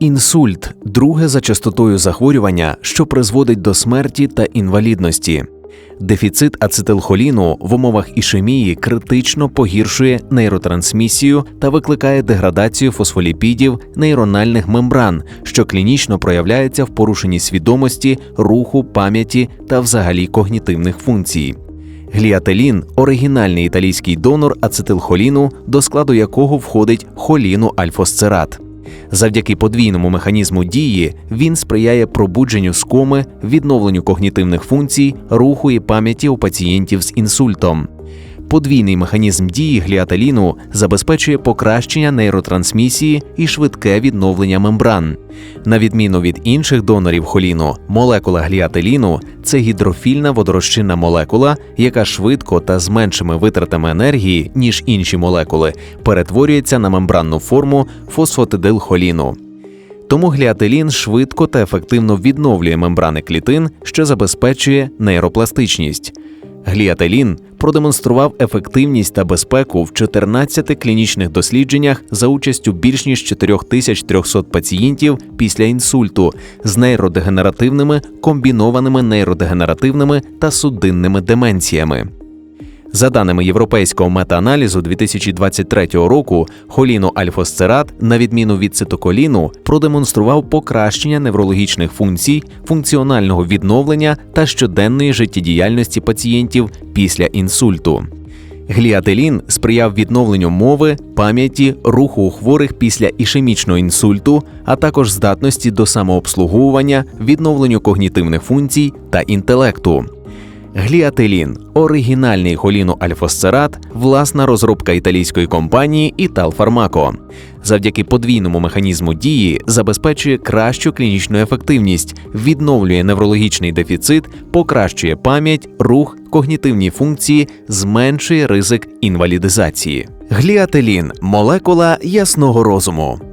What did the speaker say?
Інсульт друге за частотою захворювання, що призводить до смерті та інвалідності. Дефіцит ацетилхоліну в умовах ішемії критично погіршує нейротрансмісію та викликає деградацію фосфоліпідів нейрональних мембран, що клінічно проявляється в порушенні свідомості, руху, пам'яті та взагалі когнітивних функцій. Гліателін оригінальний італійський донор ацетилхоліну, до складу якого входить холіну альфосцерат. Завдяки подвійному механізму дії він сприяє пробудженню з коми, відновленню когнітивних функцій, руху і пам'яті у пацієнтів з інсультом. Подвійний механізм дії гліателіну забезпечує покращення нейротрансмісії і швидке відновлення мембран. На відміну від інших донорів холіну, молекула гліателіну це гідрофільна водорозчинна молекула, яка швидко та з меншими витратами енергії, ніж інші молекули, перетворюється на мембранну форму фосфотидилхоліну. Тому гліателін швидко та ефективно відновлює мембрани клітин, що забезпечує нейропластичність. Гліателін продемонстрував ефективність та безпеку в 14 клінічних дослідженнях за участю більш ніж 4300 пацієнтів після інсульту з нейродегенеративними, комбінованими нейродегенеративними та судинними деменціями. За даними європейського метааналізу 2023 року, холіно альфосцерат, на відміну від цитоколіну, продемонстрував покращення неврологічних функцій, функціонального відновлення та щоденної життєдіяльності пацієнтів після інсульту. Гліателін сприяв відновленню мови, пам'яті, руху у хворих після ішемічного інсульту, а також здатності до самообслуговування, відновленню когнітивних функцій та інтелекту. Гліателін оригінальний холіноальфосцерат, власна розробка італійської компанії Італфармако. Завдяки подвійному механізму дії забезпечує кращу клінічну ефективність, відновлює неврологічний дефіцит, покращує пам'ять, рух, когнітивні функції, зменшує ризик інвалідизації. Гліателін молекула ясного розуму.